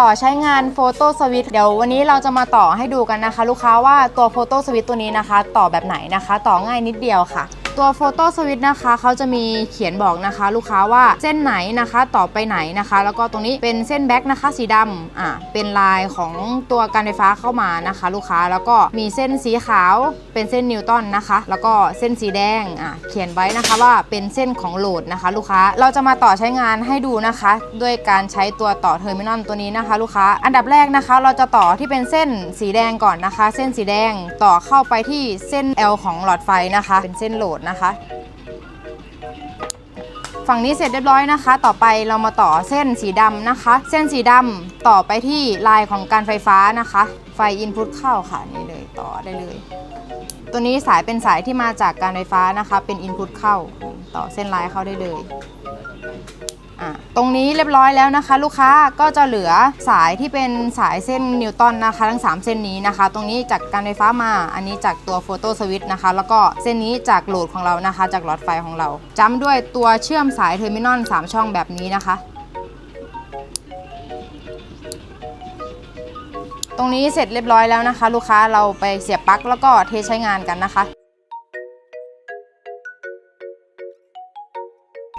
ต่อใช้งานโฟโต้สวิตเดี๋ยววันนี้เราจะมาต่อให้ดูกันนะคะ ลูกค้าว่าตัวโฟโต้สวิตตัวนี้นะคะ ต่อแบบไหนนะคะ ต่อง่ายนิดเดียวค่ะ ตัวโฟโต้สวิตนะคะเขาจะมีเขียนบอกนะคะ ลูกค้าว่าเส้นไหนนะคะต่อไปไหนนะคะ แล้วก็ตรงนี้เป็นเส้นแบ็กนะคะสีดำอ่าเป็นลายของตัวการไฟฟ้าเข้ามานะคะ ลูกค้าแล้วก็มีเส้นสีขาวเป็นเส้นนิวตันนะคะ แล้วก็เส้นสีแดงอ่าเขียนไว้นะคะว่าเป็นเส้นของโหลดนะคะ ลูกค้าเราจะมาต่อใช้งานให้ดูนะคะ ด้วยการใช้ตัวต่อเทอร์มินอลตัวนี้นะคะ ลูกค้าอันดับแรกนะคะ เราจะต่อที่เป็นเส้นสีแดงก่อนนะคะ เส้นสีแดงต่อเข้าไปที่เส้น L ของหลอดไฟนะคะ เป็นเส้นโหลดนะคะ ฝั่งนี้เสร็จเรียบร้อยนะคะ ต่อไปเรามาต่อเส้นสีดำนะคะ เส้นสีดำต่อไปที่ลายของการไฟฟ้านะคะ ไฟอินพุตเข้าค่ะนี่เลยต่อได้เลย ตัวนี้สายเป็นสายที่มาจากการไฟฟ้านะคะ เป็นอินพุตเข้า ต่อเส้นลายเข้าได้เลย อะตรงนี้เรียบร้อยแล้วนะคะ ลูกค้าก็จะเหลือสายที่เป็นสายเส้นนิวตันนะคะ ทั้ง 3 เส้นนี้นะคะ ตรงนี้จากการไฟฟ้ามาอันนี้จากตัวโฟโต้สวิตช์นะคะ แล้วก็เส้นนี้จากโหลดของเรานะคะ จากหลอดไฟของเราจำด้วยตัวเชื่อมสายเทอร์มินอล3ช่องแบบนี้นะคะตรงนี้เสร็จเรียบร้อยแล้วนะคะ ลูกค้าเราไปเสียบปลั๊กแล้วก็เทใช้งานกันนะคะ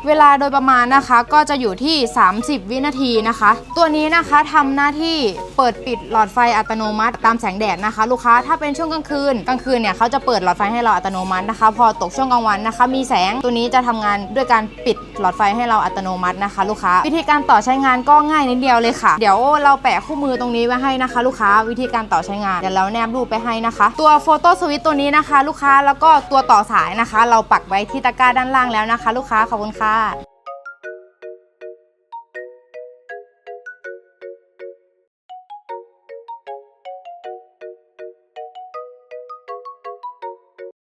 เวลาโดยประมาณนะคะก็จะอยู่ที่ 30 วินาทีนะคะ ตัวนี้นะคะทำหน้าที่เปิดปิดหลอดไฟอัตโนมัติตามแสงแดดนะคะ ลูกค้าถ้าเป็นช่วงกลางคืนกลางคืนเนี่ยเขาจะเปิดหลอดไฟให้เราอัตโนมัตินะคะ พอตกช่วงกลางวันนะคะ มีแสงตัวนี้จะทำงานด้วยการปิดหลอดไฟให้เราอัตโนมัตินะคะ ลูกค้า วิธีการต่อใช้งานก็ง่ายนิดเดียวเลยค่ะ เดี๋ยวเราแปะคู่มือตรงนี้ไว้ให้นะคะ ลูกค้าวิธีการต่อใช้งานเดี๋ยวเราแนบรูปไปให้นะคะ ตัวโฟโต้สวิตตัวนี้นะคะ ลูกค้าแล้วก็ตัวต่อสายนะคะ เราปักไว้ที่ตะกร้าด้านล่างแล้วนะคะ ลูกค้าขอบคุณค่ะา